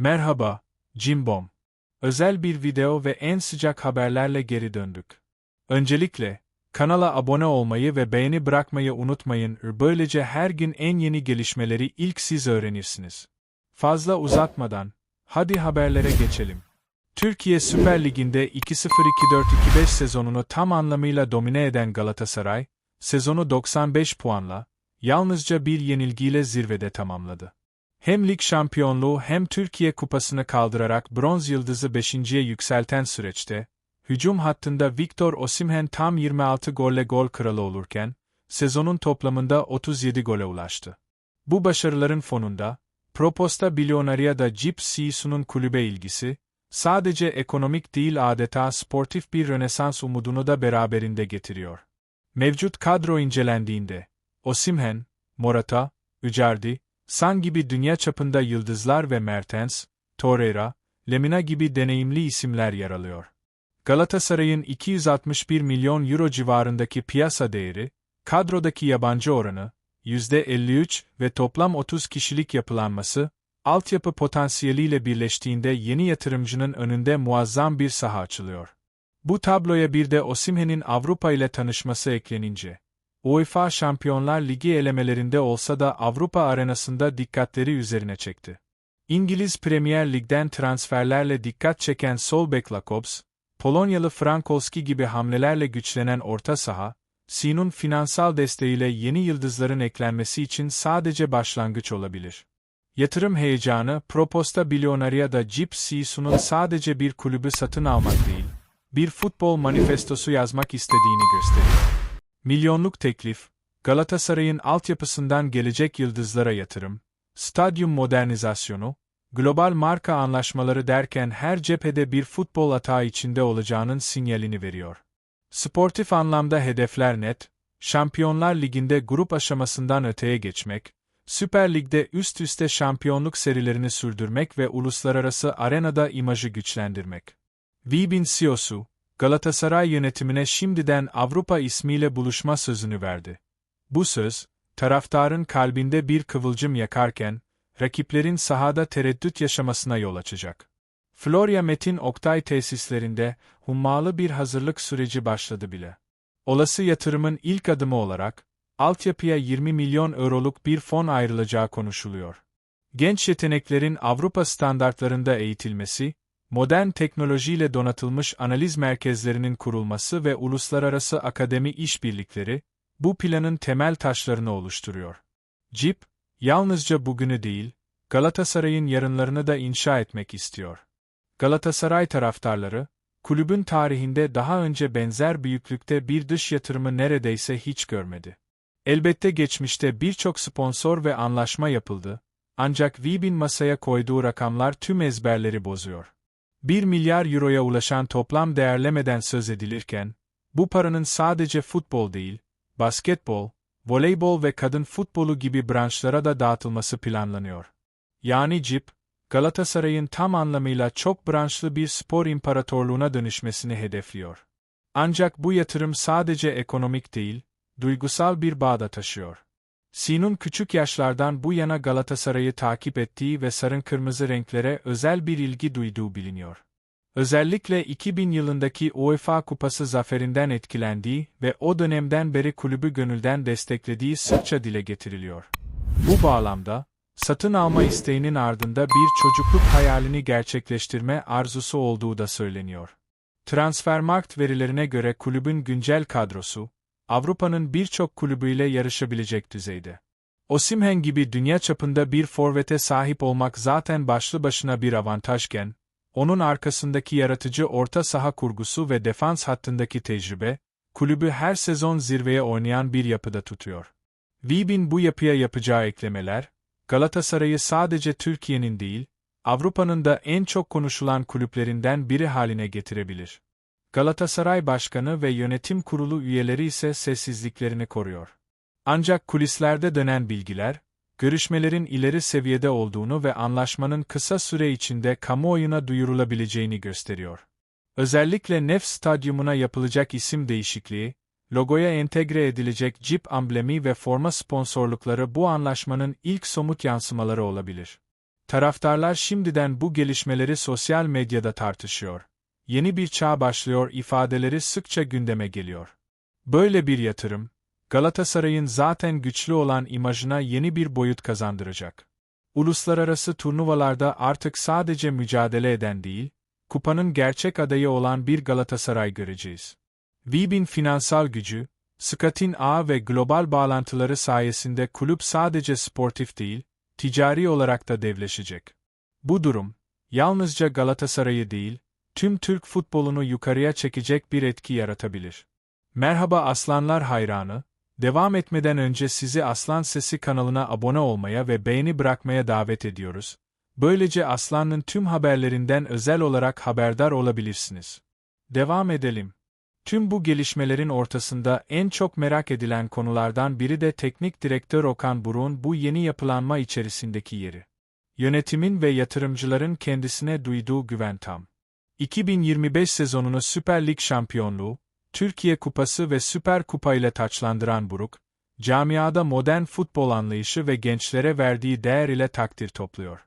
Merhaba, Cimbom. Özel bir video ve en sıcak haberlerle geri döndük. Öncelikle, kanala abone olmayı ve beğeni bırakmayı unutmayın. Böylece her gün en yeni gelişmeleri ilk siz öğrenirsiniz. Fazla uzatmadan, hadi haberlere geçelim. Türkiye Süper Ligi'nde 2-0-2-4-2-5 sezonunu tam anlamıyla domine eden Galatasaray, sezonu 95 puanla, yalnızca bir yenilgiyle zirvede tamamladı. Hem lig şampiyonluğu hem Türkiye kupasını kaldırarak bronz yıldızı 5.ye yükselten süreçte, hücum hattında Victor Osimhen tam 26 golle gol kralı olurken, sezonun toplamında 37 gole ulaştı. Bu başarıların fonunda, Proposta Bilyonaria'da Cip Sisu'nun kulübe ilgisi, sadece ekonomik değil adeta sportif bir rönesans umudunu da beraberinde getiriyor. Mevcut kadro incelendiğinde, Osimhen, Morata, Icardi, San gibi dünya çapında yıldızlar ve Mertens, Torreira, Lemina gibi deneyimli isimler yer alıyor. Galatasaray'ın 261 milyon euro civarındaki piyasa değeri, kadrodaki yabancı oranı, %53 ve toplam 30 kişilik yapılanması, altyapı potansiyeliyle birleştiğinde yeni yatırımcının önünde muazzam bir saha açılıyor. Bu tabloya bir de Osimhen'in Avrupa ile tanışması eklenince, UEFA Şampiyonlar Ligi elemelerinde olsa da Avrupa arenasında dikkatleri üzerine çekti. İngiliz Premier Lig'den transferlerle dikkat çeken sol bek Polonyalı Frankowski gibi hamlelerle güçlenen orta saha, Sinun finansal desteğiyle yeni yıldızların eklenmesi için sadece başlangıç olabilir. Yatırım heyecanı, Proposta Bilyonaria'da Cip Sisu'nun sadece bir kulübü satın almak değil, bir futbol manifestosu yazmak istediğini gösteriyor. Milyonluk teklif, Galatasaray'ın altyapısından gelecek yıldızlara yatırım, stadyum modernizasyonu, global marka anlaşmaları derken her cephede bir futbol atağı içinde olacağının sinyalini veriyor. Sportif anlamda hedefler net, Şampiyonlar Ligi'nde grup aşamasından öteye geçmek, Süper Lig'de üst üste şampiyonluk serilerini sürdürmek ve uluslararası arenada imajı güçlendirmek. Vibin CEO'su, Galatasaray yönetimine şimdiden Avrupa ismiyle buluşma sözünü verdi. Bu söz, taraftarın kalbinde bir kıvılcım yakarken, rakiplerin sahada tereddüt yaşamasına yol açacak. Florya Metin Oktay tesislerinde hummalı bir hazırlık süreci başladı bile. Olası yatırımın ilk adımı olarak, altyapıya 20 milyon euroluk bir fon ayrılacağı konuşuluyor. Genç yeteneklerin Avrupa standartlarında eğitilmesi, modern teknolojiyle donatılmış analiz merkezlerinin kurulması ve uluslararası akademi işbirlikleri, bu planın temel taşlarını oluşturuyor. CIP, yalnızca bugünü değil, Galatasaray'ın yarınlarını da inşa etmek istiyor. Galatasaray taraftarları, kulübün tarihinde daha önce benzer büyüklükte bir dış yatırımı neredeyse hiç görmedi. Elbette geçmişte birçok sponsor ve anlaşma yapıldı, ancak Vibin masaya koyduğu rakamlar tüm ezberleri bozuyor. 1 milyar euroya ulaşan toplam değerlemeden söz edilirken, bu paranın sadece futbol değil, basketbol, voleybol ve kadın futbolu gibi branşlara da dağıtılması planlanıyor. Yani CIP, Galatasaray'ın tam anlamıyla çok branşlı bir spor imparatorluğuna dönüşmesini hedefliyor. Ancak bu yatırım sadece ekonomik değil, duygusal bir bağda taşıyor. Sinun küçük yaşlardan bu yana Galatasaray'ı takip ettiği ve sarın kırmızı renklere özel bir ilgi duyduğu biliniyor. Özellikle 2000 yılındaki UEFA Kupası zaferinden etkilendiği ve o dönemden beri kulübü gönülden desteklediği sıkça dile getiriliyor. Bu bağlamda, satın alma isteğinin ardında bir çocukluk hayalini gerçekleştirme arzusu olduğu da söyleniyor. Transfermarkt verilerine göre kulübün güncel kadrosu, Avrupa'nın birçok kulübüyle yarışabilecek düzeyde. Osimhen gibi dünya çapında bir forvete sahip olmak zaten başlı başına bir avantajken, onun arkasındaki yaratıcı orta saha kurgusu ve defans hattındaki tecrübe, kulübü her sezon zirveye oynayan bir yapıda tutuyor. Vibin bu yapıya yapacağı eklemeler, Galatasaray'ı sadece Türkiye'nin değil, Avrupa'nın da en çok konuşulan kulüplerinden biri haline getirebilir. Galatasaray Başkanı ve yönetim kurulu üyeleri ise sessizliklerini koruyor. Ancak kulislerde dönen bilgiler, görüşmelerin ileri seviyede olduğunu ve anlaşmanın kısa süre içinde kamuoyuna duyurulabileceğini gösteriyor. Özellikle Nef Stadyumuna yapılacak isim değişikliği, logoya entegre edilecek cip amblemi ve forma sponsorlukları bu anlaşmanın ilk somut yansımaları olabilir. Taraftarlar şimdiden bu gelişmeleri sosyal medyada tartışıyor. Yeni bir çağ başlıyor ifadeleri sıkça gündeme geliyor. Böyle bir yatırım, Galatasaray'ın zaten güçlü olan imajına yeni bir boyut kazandıracak. Uluslararası turnuvalarda artık sadece mücadele eden değil, kupanın gerçek adayı olan bir Galatasaray göreceğiz. Vib'in finansal gücü, Scott'in ağ ve global bağlantıları sayesinde kulüp sadece sportif değil, ticari olarak da devleşecek. Bu durum, yalnızca Galatasaray'ı değil, tüm Türk futbolunu yukarıya çekecek bir etki yaratabilir. Merhaba Aslanlar hayranı, devam etmeden önce sizi Aslan Sesi kanalına abone olmaya ve beğeni bırakmaya davet ediyoruz. Böylece Aslan'ın tüm haberlerinden özel olarak haberdar olabilirsiniz. Devam edelim. Tüm bu gelişmelerin ortasında en çok merak edilen konulardan biri de teknik direktör Okan Buruk'un bu yeni yapılanma içerisindeki yeri. Yönetimin ve yatırımcıların kendisine duyduğu güven tam. 2025 sezonunu Süper Lig şampiyonluğu, Türkiye Kupası ve Süper Kupa ile taçlandıran Buruk, camiada modern futbol anlayışı ve gençlere verdiği değer ile takdir topluyor.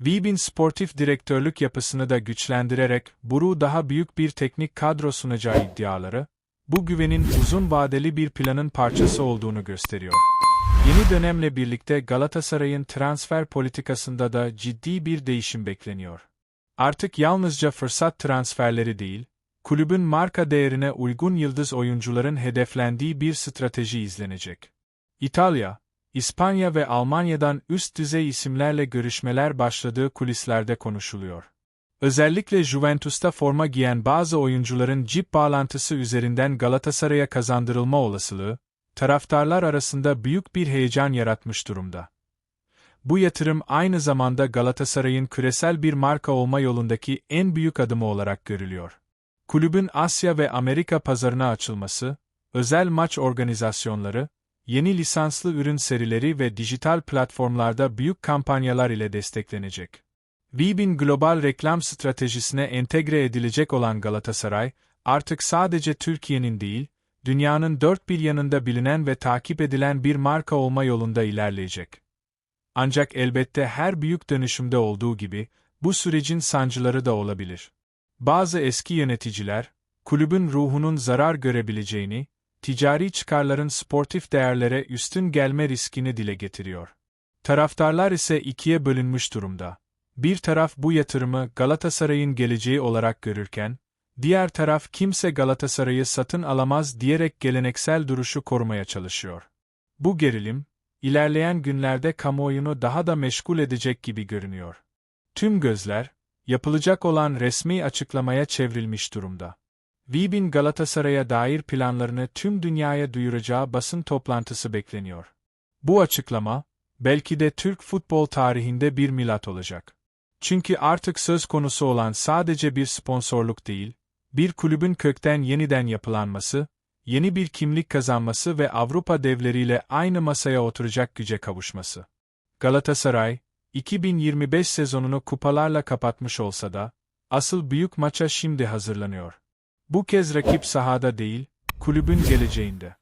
Vib'in sportif direktörlük yapısını da güçlendirerek Buruk'u daha büyük bir teknik kadro sunacağı iddiaları, bu güvenin uzun vadeli bir planın parçası olduğunu gösteriyor. Yeni dönemle birlikte Galatasaray'ın transfer politikasında da ciddi bir değişim bekleniyor. Artık yalnızca fırsat transferleri değil, kulübün marka değerine uygun yıldız oyuncuların hedeflendiği bir strateji izlenecek. İtalya, İspanya ve Almanya'dan üst düzey isimlerle görüşmeler başladığı kulislerde konuşuluyor. Özellikle Juventus'ta forma giyen bazı oyuncuların cip bağlantısı üzerinden Galatasaray'a kazandırılma olasılığı, taraftarlar arasında büyük bir heyecan yaratmış durumda. Bu yatırım aynı zamanda Galatasaray'ın küresel bir marka olma yolundaki en büyük adımı olarak görülüyor. Kulübün Asya ve Amerika pazarına açılması, özel maç organizasyonları, yeni lisanslı ürün serileri ve dijital platformlarda büyük kampanyalar ile desteklenecek. Vib'in global reklam stratejisine entegre edilecek olan Galatasaray, artık sadece Türkiye'nin değil, dünyanın dört bir yanında bilinen ve takip edilen bir marka olma yolunda ilerleyecek. Ancak elbette her büyük dönüşümde olduğu gibi, bu sürecin sancıları da olabilir. Bazı eski yöneticiler, kulübün ruhunun zarar görebileceğini, ticari çıkarların sportif değerlere üstün gelme riskini dile getiriyor. Taraftarlar ise ikiye bölünmüş durumda. Bir taraf bu yatırımı Galatasaray'ın geleceği olarak görürken, diğer taraf kimse Galatasaray'ı satın alamaz diyerek geleneksel duruşu korumaya çalışıyor. Bu gerilim, ilerleyen günlerde kamuoyunu daha da meşgul edecek gibi görünüyor. Tüm gözler, yapılacak olan resmi açıklamaya çevrilmiş durumda. Vib'in Galatasaray'a dair planlarını tüm dünyaya duyuracağı basın toplantısı bekleniyor. Bu açıklama, belki de Türk futbol tarihinde bir milat olacak. Çünkü artık söz konusu olan sadece bir sponsorluk değil, bir kulübün kökten yeniden yapılanması, yeni bir kimlik kazanması ve Avrupa devleriyle aynı masaya oturacak güce kavuşması. Galatasaray, 2025 sezonunu kupalarla kapatmış olsa da, asıl büyük maça şimdi hazırlanıyor. Bu kez rakip sahada değil, kulübün geleceğinde.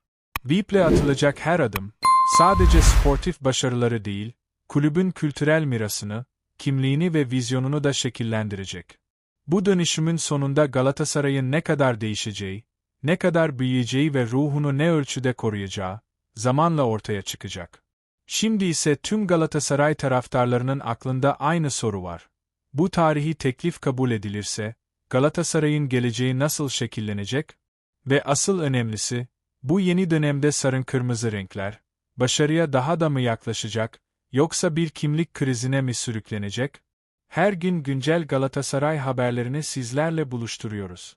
Veep'le atılacak her adım, sadece sportif başarıları değil, kulübün kültürel mirasını, kimliğini ve vizyonunu da şekillendirecek. Bu dönüşümün sonunda Galatasaray'ın ne kadar değişeceği, ne kadar büyüyeceği ve ruhunu ne ölçüde koruyacağı, zamanla ortaya çıkacak. Şimdi ise tüm Galatasaray taraftarlarının aklında aynı soru var. Bu tarihi teklif kabul edilirse, Galatasaray'ın geleceği nasıl şekillenecek? Ve asıl önemlisi, bu yeni dönemde sarın kırmızı renkler, başarıya daha da mı yaklaşacak, yoksa bir kimlik krizine mi sürüklenecek? Her gün güncel Galatasaray haberlerini sizlerle buluşturuyoruz.